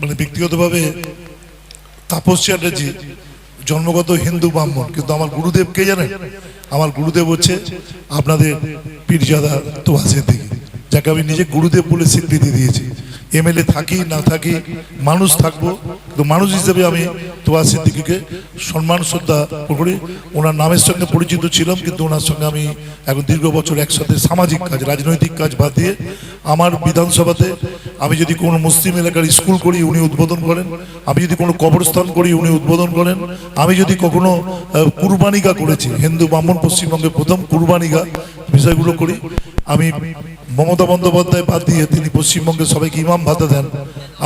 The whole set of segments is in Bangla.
মানে ব্যক্তিগতভাবে তাপস চ্যাটার্জি, জন্মগত হিন্দু ব্রাহ্মণ, কিন্তু আমার গুরুদেব কে জানেন? আমার গুরুদেব হচ্ছে আপনাদের পীরজাদা তোয়া সিদ্দিকি, যাকে আমি নিজে গুরুদেব বলে স্বীকৃতি দিয়েছি। এমএলএ থাকি, না থাকি, মানুষ থাকব। কিন্তু মানুষ হিসেবে আমি তোয়া সিদ্দিকিকে সম্মান, শ্রদ্ধা করি। ওনার নামের সঙ্গে পরিচিত ছিলাম, কিন্তু ওনার সঙ্গে আমি এখন দীর্ঘ বছর একসাথে সামাজিক কাজ, রাজনৈতিক কাজ বাদ দিয়ে আমার বিধানসভাতে আমি যদি কোনো মুসলিম এলাকার স্কুল করি, উনি উদ্বোধন করেন। আমি যদি কোনো কবরস্থান করি, উনি উদ্বোধন করেন। আমি যদি কখনো কুরবানিগা করেছি, হিন্দু, ব্রাহ্মণ পশ্চিমবঙ্গে প্রথম কুরবানিগা বিষয়গুলো করি, আমি মমতা বন্দ্যোপাধ্যায় বাদ দিয়ে তিনি পশ্চিমবঙ্গে সবাইকে ইমাম ভাতা দেন।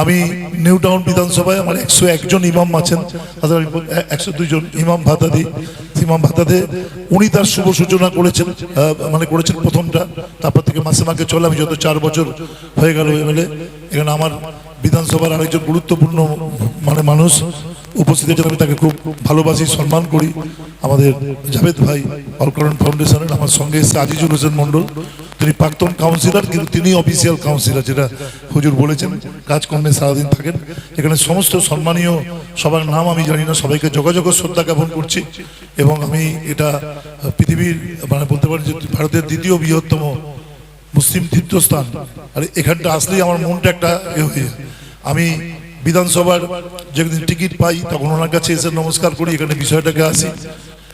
আমি নিউ টাউন বিধানসভায় আমার একশো একজন ইমাম আছেন। আমি একশো দুইজন ইমাম ভাতা দিই। ইমাম ভাতা দিয়ে উনি তার শুভ সূচনা করেছেন মানে করেছেন প্রথমটা। তারপর থেকে মাসে মাকে চলে আমি যত চার বছর হয়ে গেল এমএলএ, এখানে আমার বিধানসভার আরেকজন গুরুত্বপূর্ণ মানে মানুষ উপস্থিত আছেন আমি তাকে খুব ভালোবাসি, সম্মান করি। আমাদের জাভেদ ভাই, অলকরণ ফাউন্ডেশনের, আমার সঙ্গে এসে আজিজুল হোসেন মন্ডল তিনি প্রাক্তন কাউন্সিলর কিন্তু তিনি অফিসিয়াল কাউন্সিলর যেটা হুজুর বলেছেন। কাজকর্মে সারাদিন থাকেন। এখানে সমস্ত সম্মানীয়, সবার নাম আমি জানি না, সবাইকে যোগাযোগ শ্রদ্ধা জ্ঞাপন করছি। এবং আমি এটা পৃথিবীর মানে বলতে পারি যে ভারতের দ্বিতীয় বৃহত্তম মুসলিম তীর্থস্থান। আর এখানটা আসলেই আমার মনটা একটা এ হয়ে আমি বিধানসভার যেদিন টিকিট পাই, তখন ওনার কাছে এসে নমস্কার করি, এখানে বিষয়টাকে আসি।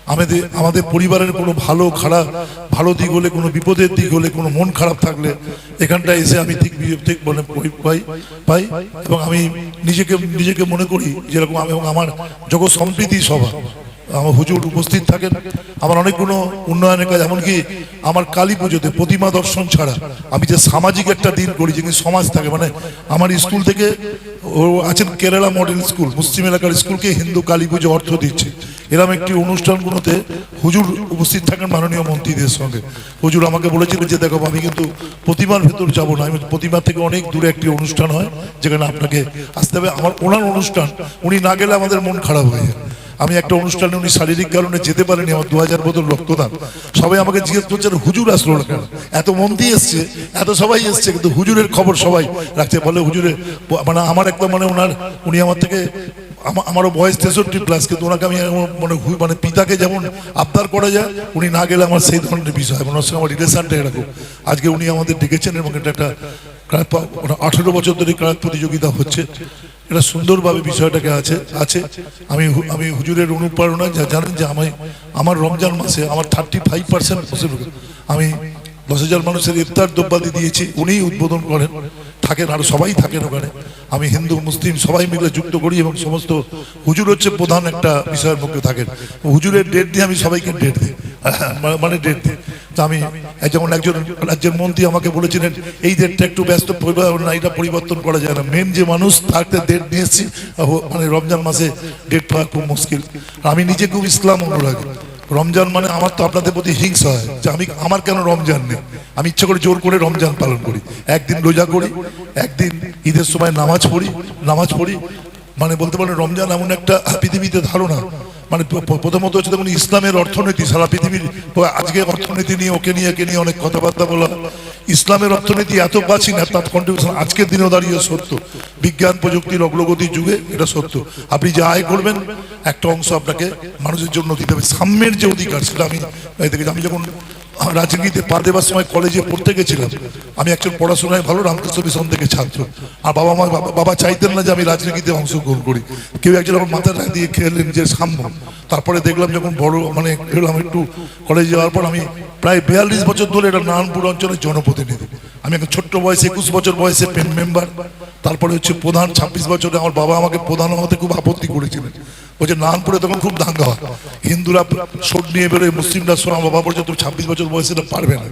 আমাদের আমাদের পরিবারের কোনো ভালো, খারাপ, ভালো দিক হলে, কোনো বিপদের দিক হলে, কোনো মন খারাপ থাকলে এখানটা এসে আমি ঠিক বি- ঠিক মানে পাই পাই। এবং আমি নিজেকে নিজেকে মনে করি যেরকম আমি এবং আমার জগৎ সম্প্রীতি সভা। আমার হুজুর উপস্থিত থাকেন। আমার অনেকগুলো উন্নয়নের কাজ, এমনকি আমার কালী পুজোতে প্রতিমা দর্শন ছাড়া আমি যে সামাজিক একটা দিন করি যেখানে সমাজ থাকে মানে আমার স্কুল থেকে ও আছেন কেরালা মডেল স্কুল, মুসলিম এলাকার স্কুলকে হিন্দু কালী পুজো অর্থ দিচ্ছে। এরকম একটি অনুষ্ঠানগুলোতে হুজুর উপস্থিত থাকেন মাননীয় মন্ত্রীদের সঙ্গে। হুজুর আমাকে বলেছিলেন যে, দেখো, আমি কিন্তু প্রতিমার ভেতর যাব না। আমি প্রতিমা থেকে অনেক দূরে একটি অনুষ্ঠান হয়, যেখানে আপনাকে আসতে হবে। আমার ওনার অনুষ্ঠান, উনি না গেলে আমাদের মন খারাপ হয়ে যায়। আমি একটা অনুষ্ঠানে উনি শারীরিক কারণে যেতে পারেনি, আমার দু হাজার বোতল রক্তদান। সবাই আমাকে জিজ্ঞেস করছেন হুজুর আসলো না কেন? এত মন্ত্রী এসছে, এত সবাই এসছে, কিন্তু হুজুরের খবর সবাই রাখছে। বলে হুজুরের মানে আমার একটা মানে ওনার, উনি আমার থেকে, আমা- আমারও বয়স তেষট্টি প্লাস কিন্তু ওনাকে আমি মানে মানে পিতাকে যেমন আবদার করা যায়, উনি না গেলে আমার সেই ধরনের বিষয় ওনার সঙ্গে আমার রিলেশনটা এরকম। আজকে উনি আমাদের ডেকেছেন এবং এটা একটা আঠেরো বছর ধরে ক্রাত প্রতিযোগিতা হচ্ছে। এটা সুন্দরভাবে বিষয়টাকে আছে আছে। আমি আমি হুজুরের অনুপ্রেরণা যা জানেন যে আমি আমার রমজান মাসে আমার থার্টি ফাইভ পার্সেন্ট আমি দশ হাজার মানুষের ইফতার দ্রব্যাদি দিয়েছি, উনিই উদ্বোধন করেন। থাকেন আর সবাই থাকেন ওখানে। আমি হিন্দু, মুসলিম সবাই মিলে যুক্ত করি এবং সমস্ত হুজুর হচ্ছে প্রধান একটা বিষয়ের মধ্যে থাকেন। হুজুরের ডেট দিয়ে আমি সবাইকে ডেট দিই। মানে- মানে ডেট দিই। তা আমি যেমন একজন রাজ্যের মন্ত্রী আমাকে বলেছিলেন, এই ডেটটা একটু ব্যস্ত পরিবার- না, এটা পরিবর্তন করা যায় না। মেন যে মানুষ থাকতে ডেট নিয়ে মানে রমজান মাসে ডেট পাওয়া খুব মুশকিল। আমি নিজে খুব ইসলাম অনুরাগী। রমজান মানে আমার তো আপনাদের প্রতি হিংসা হয় যে আমি, আমার কেন রমজান নেই? আমি ইচ্ছা করে জোর করে রমজান পালন করি। একদিন রোজা করি, একদিন ঈদের সময় নামাজ পড়ি নামাজ পড়ি। মানে বলতে পারেন রমজান এমন একটা পৃথিবীতে ধারণা। মানে প্রথমত হচ্ছে দেখুন, ইসলামের অর্থনীতি, সারা পৃথিবীর আজকে অর্থনীতি নিয়ে ওকে নিয়ে, একে নিয়ে অনেক কথাবার্তা বলা। ইসলামের অর্থনীতি এত প্রাচীন, আর তার কন্ট্রিবিউশন আজকের দিনেও দাঁড়িয়ে সত্য। বিজ্ঞান প্রযুক্তির অগ্রগতির যুগে এটা সত্য। আপনি যা আয় করবেন একটা অংশ আপনাকে মানুষের জন্য দিতে হবে। সাম্যের যে অধিকার, সেটা আমি দেখেছি আমি যখন রাজনীতিতে পা দেওয়ার সময় কলেজে পড়তে গেছিলাম, আমি একজন পড়াশোনায় ভালো রামকৃষ্ণ মিশন থেকে ছাত্র। আর বাবা মা, বাবা- চাইতেন না যে আমি রাজনীতিতে অংশগ্রহণ করি। কেউ একজন আমার মাথা মাথাটা দিয়ে খেলেন যে সাম্য। তারপরে দেখলাম যখন বড় মানে এলাম একটু কলেজে যাওয়ার পর আমি প্রায় বিয়াল্লিশ বছর ধরে এটা নারায়ণপুর অঞ্চলের জনপ্রতিনিধি। আমি একটা ছোট্ট বয়সে, একুশ বছর বয়সে মেম্বার তারপরে হচ্ছে প্রধান, ছাব্বিশ বছরে আমার বাবা আমাকে প্রধান হতে খুব আপত্তি করেছিলেন। বলছে নারায়ণপুরে তখন খুব দাঙ্গা হয়। হিন্দুরা শোট নিয়ে বেরোয়, মুসলিমরা শোনা বাবা বলছে তুমি ছাব্বিশ বছর বয়সে পারবে না।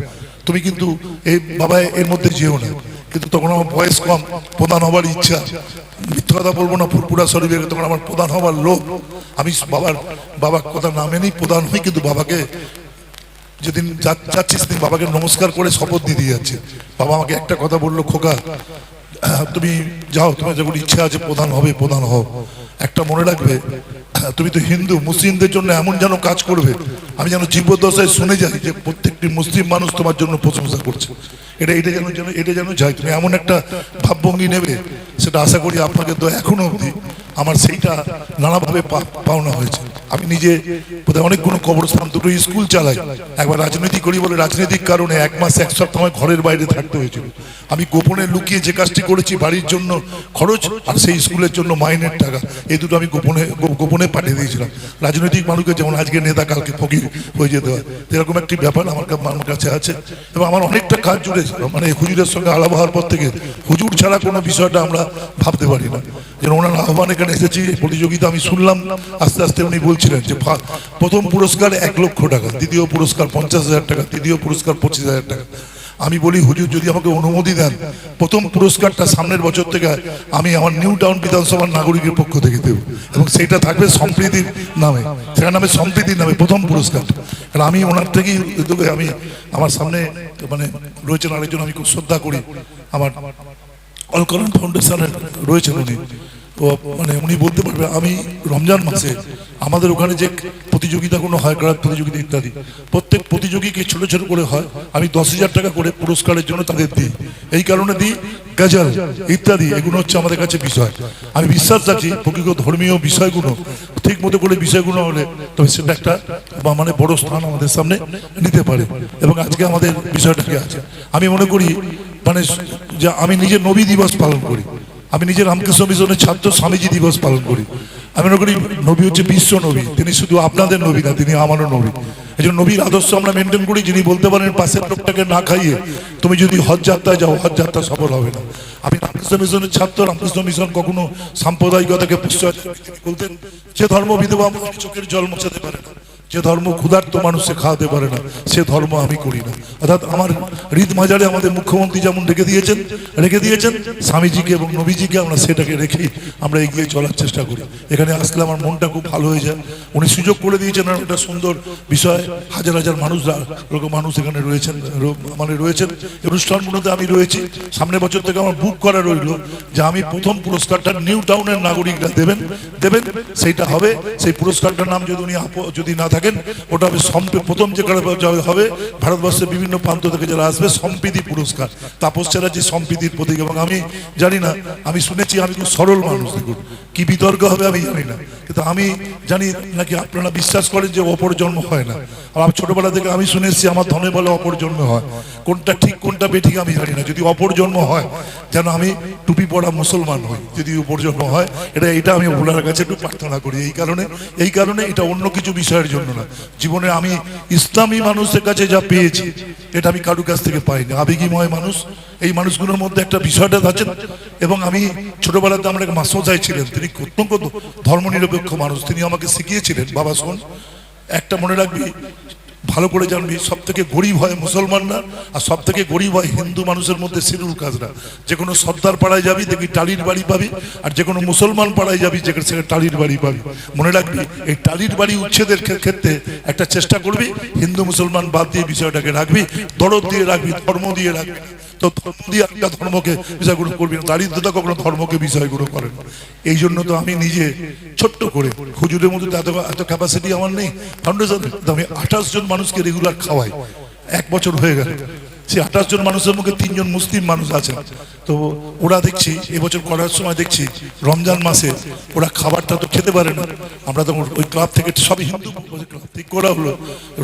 তুমি কিন্তু এই বাবা, এর মধ্যে যেও না। কিন্তু তখন আমার বয়স কম, প্রধান হবার ইচ্ছা। মিথ্যা কথা বলব না ফুরপুরা শরীফে তখন আমার প্রধান হবার লোক আমি বাবার বাবার কথা না মেনেই প্রধান হই, কিন্তু বাবাকে যেদিন যা- যাচ্ছি সেদিন বাবাকে নমস্কার করে শপথ দিয়ে দিয়ে যাচ্ছে। বাবা আমাকে একটা কথা বলল, খোকা, তুমি যাও, তোমার যখন ইচ্ছা আছে প্রধান হবে, প্রধান হও। একটা মনে রাখবে, তুমি তো হিন্দু, মুসলিমদের জন্য এমন যেন কাজ করবে, আমি যেন জীবদ্দশায় শুনে যাই যে প্রত্যেকটি মুসলিম মানুষ তোমার জন্য প্রশংসা করছে। এটা এটা যেন যেন, এটা যেন চাই তুমি এমন একটা ভাবভঙ্গি নেবে, সেটা আশা করি আপনাকে তো এখনও অবধি আমার সেইটা নানাভাবে পাওনা হয়েছে। আমি নিজে বোধহয় অনেকগুলো কবরস্থান দুটো স্কুল চালাই। একবার রাজনীতি করি বলে রাজনৈতিক কারণে এক মাস এক সপ্তাহ আমায় ঘরের বাইরে থাকতে হয়েছিল। আমি গোপনে লুকিয়ে যে কাজটি করেছি বাড়ির জন্য খরচ আর সেই স্কুলের জন্য মাইনের টাকা এই দুটো আমি গোপনে গোপনে পাঠিয়ে দিয়েছিলাম। রাজনৈতিক মানুষকে যেমন আজকে নেতা, কালকে ফকির হয়ে যেতে হয়, এরকম একটি ব্যাপার আমার আমার কাছে আছে এবং আমার অনেকটা কাজ জুড়ে ছিল। মানে হুজুরের সঙ্গে আলাপ হওয়ার পর থেকে হুজুর ছাড়া কোনো বিষয়টা আমরা ভাবতে পারি না। যেন ওনার আহ্বান এখানে এসেছি প্রতিযোগিতা আমি শুনলাম, আস্তে আস্তে উনি বলছিলেন যে প্রথম পুরস্কার এক লক্ষ টাকা, দ্বিতীয় পুরস্কার পঞ্চাশ হাজার টাকা, তৃতীয় পুরস্কার পঁচিশ হাজার টাকা। আমি বলি, হুজুর, যদি আমাকে অনুমতি দেন, প্রথম পুরস্কারটা সামনের বছর থেকে আমি আমার নিউ টাউন বিধানসভার নাগরিকের পক্ষ থেকে দেব। এবং সেটা থাকবে সম্প্রীতির নামে, সেটার নামে সম্প্রীতির নামে প্রথম পুরস্কার কারণ আমি ওনার থেকেই আমি আমার সামনে মানে রয়েছেন আরেকজন, আমি খুব শ্রদ্ধা করি। আমার অলকরণ ফাউন্ডেশনের রয়েছেন উনি। মানে উনি বলতে পারবে, আমি রমজান মাসে আমাদের ওখানে যে প্রতিযোগিতাগুলো হয় ক্লাব প্রতিযোগিতা ইত্যাদি, প্রত্যেক প্রতিযোগীকে ছোট ছোট করে হয়, আমি দশ হাজার টাকা করে পুরস্কারের জন্য তাদের দিই। এই কারণে দিই গাজাল ইত্যাদি, এগুলো হচ্ছে আমাদের কাছে বিষয়। আমি বিশ্বাস রাখি, প্রকৃত ধর্মীয় বিষয়গুলো, ঠিক মতো করে বিষয়গুলো হলে তবে সেটা একটা বা মানে বড় স্থান আমাদের সামনে নিতে পারে। এবং আজকে আমাদের বিষয়টাকে আছে? আমি মনে করি মানে যে আমি নিজে নবী দিবস পালন করি। আমি নিজের রামকৃষ্ণ মিশনের ছাত্র স্বামীজি দিবস পালন করি। আমি মনে করি নবী হচ্ছে বিশ্ব নবী। তিনি শুধু আপনাদের নবী না, তিনি আমারও নবী। এই জন্য নবীর আদর্শ আমরা মেনটেন করি, যিনি বলতে পারেন পাশের লোকটাকে না খাইয়ে তুমি যদি হজ যাত্রায় যাও, হজ যাত্রা সফল হবে না। আমি রামকৃষ্ণ মিশনের ছাত্র, রামকৃষ্ণ মিশন কখনো সাম্প্রদায়িকতাকে। বলতেন, যে ধর্ম বিধবা চোখের জল মোছাতে পারে না। যে ধর্ম ক্ষুধার্ত মানুষকে খাওয়াতে পারে না, সে ধর্ম আমি করি না। অর্থাৎ আমার হৃদ মাজারে আমাদের মুখ্যমন্ত্রী যেমন রেখে দিয়েছেন রেখে দিয়েছেন, স্বামীজিকে এবং নবীজিকে আমরা সেটাকে রেখেই আমরা এগিয়ে চলার চেষ্টা করি। এখানে আসলে আমার মনটা খুব ভালো হয়ে যায়। উনি সুযোগ করে দিয়েছেন একটা সুন্দর বিষয়, হাজার হাজার মানুষ রকম মানুষ এখানে রয়েছেন মানে রয়েছেন। অনুষ্ঠানগুলোতে আমি রয়েছি। সামনের বছর থেকে আমার বুক করা রইল, যে আমি প্রথম পুরস্কারটা নিউ টাউনের নাগরিকরা দেবেন দেবেন, সেইটা হবে। সেই পুরস্কারটার নাম যদি উনি যদি না থাকেন, ওটা হবে প্রথম যে হবে, ভারতবর্ষের বিভিন্ন প্রান্ত থেকে যারা আসবে সম্প্রীতি পুরস্কার। তাপস চ্যাটার্জি সম্প্রীতির প্রতীক, এবং আমি জানি না, আমি শুনেছি, আমি খুব সরল মানুষ, দেখুন। কি বিতর্ক হবে আমি জানি না। কিন্তু আমি জানি নাকি আপনারা বিশ্বাস করেন যে অপর জন্ম হয় না। আর ছোটবেলা থেকে আমি শুনে এসেছি, আমার ধনে বলে অপর জন্ম হয়। কোনটা ঠিক, কোনটা বেঠিক আমি জানি না। যদি অপর জন্ম হয়, যেন আমি টুপি পড়া মুসলমান হই, যদি অপর জন্ম হয়, এটা এটা আমি ওনার কাছে একটু প্রার্থনা করি। এই কারণে এই কারণে এটা অন্য কিছু বিষয়ের জন্য না? জীবনে আমি ইসলামী মানুষের কাছে যা পেয়েছি, এটা আমি কারুর কাছ থেকে পাইনি। আবেগীময় মানুষ, এই মানুষগুলোর মধ্যে একটা বিষয়টা আছেন, এবং আমি ছোটবেলাতে আমার এক মাসোজাই ছিলেন, তিনি অত্যন্ত ধর্মনিরপেক্ষ মানুষ, তিনি আমাকে শিখিয়েছিলেন, বাবা শোন, একটা মনে রাখবি ভালো করে জানবি সব থেকে গরিব হয় মুসলমানরা আর সব থেকে গরিব হয় হিন্দু মানুষের মধ্যে সিরুল কাজরা যে কোনো সর্দার পাড়ায় যাবি, দেখবি টালির বাড়ি পাবি, আর যে কোনো মুসলমান পাড়ায় যাবি, যেখানে সেখানে টালির বাড়ি পাবি। মনে রাখবি, এই টালির বাড়ি উচ্ছেদের ক্ষেত্রে একটা চেষ্টা করবি, হিন্দু মুসলমান বাদ দিয়ে বিষয়টাকে রাখবি, দরদ দিয়ে রাখবি, ধর্ম দিয়ে রাখবি। তো ধর্ম দিয়ে একটা ধর্মকে বিষয়গুলো করবি না, দারিদ্রতা কখনো ধর্মকে বিষয়গুলো করে না। এই জন্য তো আমি নিজে ছোট্ট করে, হুজুরের মধ্যে এত এত ক্যাপাসিটি আমার নেই। ফাউন্ডেশন আমি আঠাশ জন মানুষকে রেগুলার খাওয়াই। এক বছর হয়ে গেল। সেই আঠাশ জন মানুষের মুখে তিনজন মুসলিম মানুষ আছে। তো ওরা দেখছি, এবছর করার সময় দেখছি, রমজান মাসে ওরা খাবারটা তো খেতে পারে না। আমরা তো ওই ক্লাব থেকে, সবই হিন্দু ঠিক করা হলো।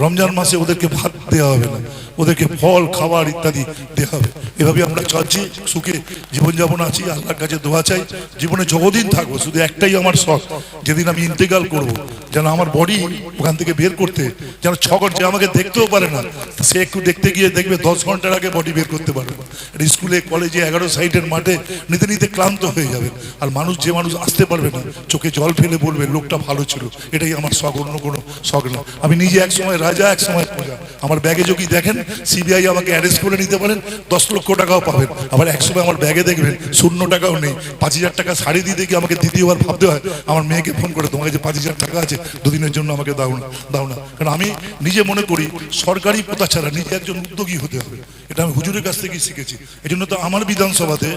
রমজান মাসে ওদেরকে ভাত দেওয়া হবে না। ওদেরকে ফল, খাবার ইত্যাদি দেওয়া হবে। এভাবে আমরা চলছি, সুখে জীবনযাপন আছি, আল্লাহর কাছে দোয়া চাই। জীবনে যতদিন থাকব, শুধু একটাই আমার শখ, যেদিন আমি ইন্তেকাল করব, যেন আমার বডি ওখান থেকে বের করতে, যেন ছ ঘণ্টা যে আমাকে দেখতেও পারে না, সে একটু দেখতে গিয়ে দেখবে দশ ঘণ্টার আগে বডি বের করতে পারবে। না স্কুলে, কলেজে, এগারো সাইডের মাঠে নিতে নিতে ক্লান্ত হয়ে যাবে। আর মানুষ যে মানুষ আসতে পারবে না, চোখে জল ফেলে বলবে, লোকটা ভালো ছিল। এটাই আমার শখ, অন্য কোনো শখ না। আমি নিজে এক সময় রাজা, এক সময় প্রজা। আমার ব্যাগে যদি দেখেন সিবিআই আমাকে অ্যারেস্ট করে নিতে পারেন, দশ লক্ষ টাকাও পাবেন। আবার এক সময় আমার ব্যাগে দেখবেন, শূন্য টাকাও নেই। পাঁচ হাজার টাকা শাড়ি দিয়ে দেখি আমাকে দ্বিতীয়বার ভাবতে হয়, আমার মেয়েকে ফোন করে, তোমার কাছে পাঁচ হাজার টাকা আছে, দুদিনের জন্য আমাকে দাও না দাও না। কারণ আমি নিজে মনে করি, সরকারি প্রথা ছাড়া নিজে একজন উদ্যোগী হতে হবে। এটা আমি হুজুরের কাছ থেকে শিখেছি। এই জন্য তো আমার বিধানসভাতে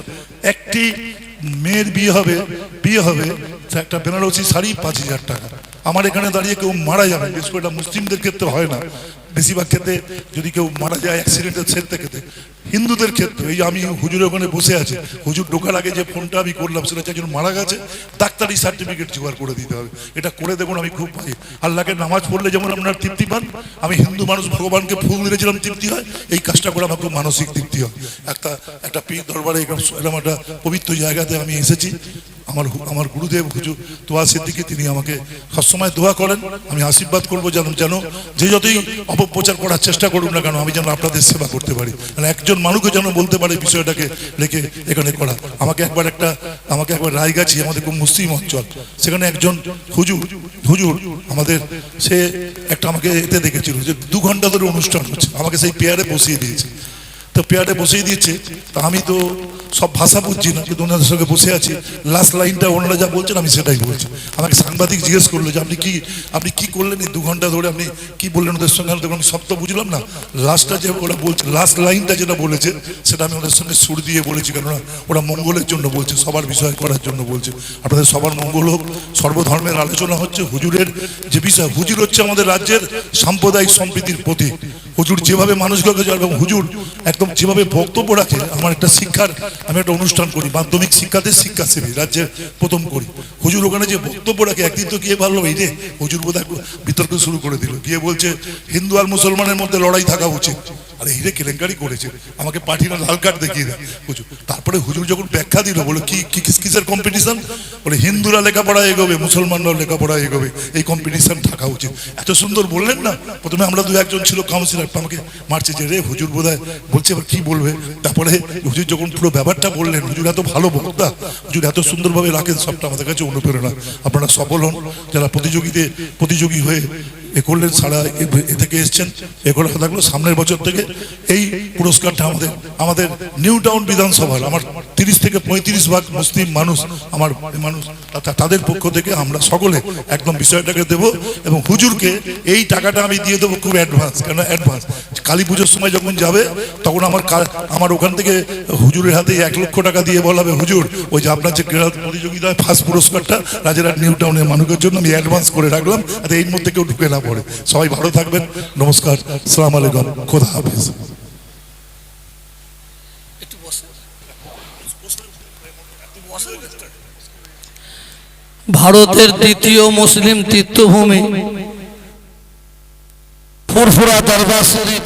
একটি মেয়ের বিয়ে হবে বিয়ে হবে একটা বেনারসি শাড়ি পাঁচ হাজার টাকা। আমার এখানে দাঁড়িয়ে কেউ মারা যাবে, বিশেষ করে এটা মুসলিমদের ক্ষেত্রে হয় না। বেশিরভাগ ক্ষেত্রে যদি কেউ মারা যায় অ্যাক্সিডেন্টের থেকে হিন্দুদের ক্ষেত্রে, এই আমি হুজুরের ওখানে বসে আছি, হুজুর ঢোকার আগে যে ফোনটা আমি করলাম, সেটা হচ্ছে একজন মারা গেছে, ডাক্তারি সার্টিফিকেট জোগাড় করে দিতে হবে। এটা করে দেখুন, আমি খুব ভাই। আল্লাহকে নামাজ পড়লে যেমন আপনার তৃপ্তি পান, আমি হিন্দু মানুষ, ভগবানকে ফুল দিয়েছিলাম তৃপ্তি হয়, এই কাজটা করে আমার খুব মানসিক তৃপ্তি হয়। একটা একটা পীর দরবারে, এরকম একটা পবিত্র জায়গাতে আমি এসেছি। আমার আমার গুরুদেব হুজুর দোয়া সিদ্দিকি, তিনি আমাকে সবসময় দোয়া করেন। আমি আশীর্বাদ করব যেন যেন যে যতই অপপ্রচার করার চেষ্টা করুন না কেন, আমি যেন আপনাদের সেবা করতে পারি। মানে একজন মানুষকে যেন বলতে পারে বিষয়টাকে রেখে এখানে করা। আমাকে একবার একটা, আমাকে একবার রায়গাছি আমাদের খুব মুসলিম অঞ্চল। সেখানে একজন হুজুর হুজুর আমাদের, সে একটা আমাকে এতে দেখেছিল যে দু ঘণ্টা ধরে অনুষ্ঠান হচ্ছে। আমাকে সেই পেয়ারে বসিয়ে দিয়েছে। তো পেয়ারে বসিয়ে দিয়েছে। তা আমি তো সব ভাষা বুঝছি না কিন্তু ওনাদের সঙ্গে বসে আছি। লাস্ট লাইনটা ওনারা যা বলছেন, আমি সেটাই বলছি। আমাকে সাংবাদিক জিজ্ঞেস করল যে, আপনি কি আপনি কি করলেন এই দু ঘণ্টা ধরে? আপনি কি বললেন ওদের সঙ্গে? আমি সব তো বুঝলাম না। লাস্টটা যে ওরা বলছে লাস্ট লাইনটা যেটা বলেছে, সেটা আমি ওদের সঙ্গে সুর দিয়ে বলেছি। কেননা ওরা মঙ্গলের জন্য বলছে, সবার বিষয় করার জন্য বলছে। আপনাদের সবার মঙ্গল হোক, সর্বধর্মের আলোচনা হচ্ছে হুজুরের যে বিষয়। হুজুর হচ্ছে আমাদের রাজ্যের সাম্প্রদায়িক সম্প্রীতির প্রতীক। হুজুর যেভাবে মানুষগুলোকে এবং হুজুর একদম যেভাবে বক্তব্য রাখে, আমার একটা শিক্ষার, আমি একটা অনুষ্ঠান করি, মাধ্যমিক শিক্ষাতে শিক্ষাসেবী রাজ্যের প্রথম করি। হুজুর ওখানে যে বক্তব্য রাখে, একদিন তো গিয়ে ভালো এই রে হুজুর বোধহয় বিতর্ক শুরু করে দিল, গিয়ে বলছে, হিন্দু আর মুসলমানের মধ্যে লড়াই থাকা উচিত। আরে হিরে কেলেঙ্কারি করেছে। আমাকে পাঠিয়ে লাল কার্ড দেখিয়ে দেয় হুজুর। তারপরে হুজুর যখন ব্যাখ্যা দিল বলে কি কি কিস- কিসের কম্পিটিশন বলে, হিন্দুরা লেখাপড়া এগোবে, মুসলমানরাও লেখাপড়া এগোবে। এই কম্পিটিশন থাকা উচিত। এত সুন্দর বললেন না? প্রথমে আমরা দু একজন ছিল কাউন্সিলর আমাকে মারছে যে, রে, হুজুর বোধহয় বলছে এবার কি বলবে? তারপরে হুজুর যখন পুরো ব্যাপারটা বললেন, হুজুর, এত ভালো বক্তা। হুজুর, এত সুন্দরভাবে রাখেন সবটা আমাদের কাছে অনুপ্রেরণা। আপনারা সফল হন। যারা প্রতিযোগীতে, প্রতিযোগী হয়ে এ করলেন সারা এ- থেকে এসছেন এ করে থাকল সামনের বছর থেকে। এই পুরস্কারটা আমাদের আমাদের নিউ টাউন বিধানসভার, আমার তিরিশ থেকে পঁয়ত্রিশ ভাগ মুসলিম মানুষ, আমার মানুষ তাদের পক্ষ থেকে আমরা সকলে একদম বিষয়টাকে দেব এবং হুজুরকে এই টাকাটা আমি দিয়ে দেবো খুব অ্যাডভান্স কেন অ্যাডভান্স কালী পুজোর সময় যখন যাবে, তখন আমার আমার ওখান থেকে হুজুরের হাতে এক লক্ষ টাকা দিয়ে বলা হবে, হুজুর, ওই যে আপনার যে ক্রীড়া প্রতিযোগিতায় ফার্স্ট পুরস্কারটা রাজারহাট নিউ টাউনের মানুষের জন্য আমি অ্যাডভান্স করে রাখলাম আর এই মধ্যে কেউ ঢুকে না পড়ে। সবাই ভালো থাকবেন। নমস্কার। সালাম আলাইকুম। খোদা হাফিজ। ভারতের দ্বিতীয় মুসলিম তীর্থভূমি, ফুরফুরা দরবার শরীফ।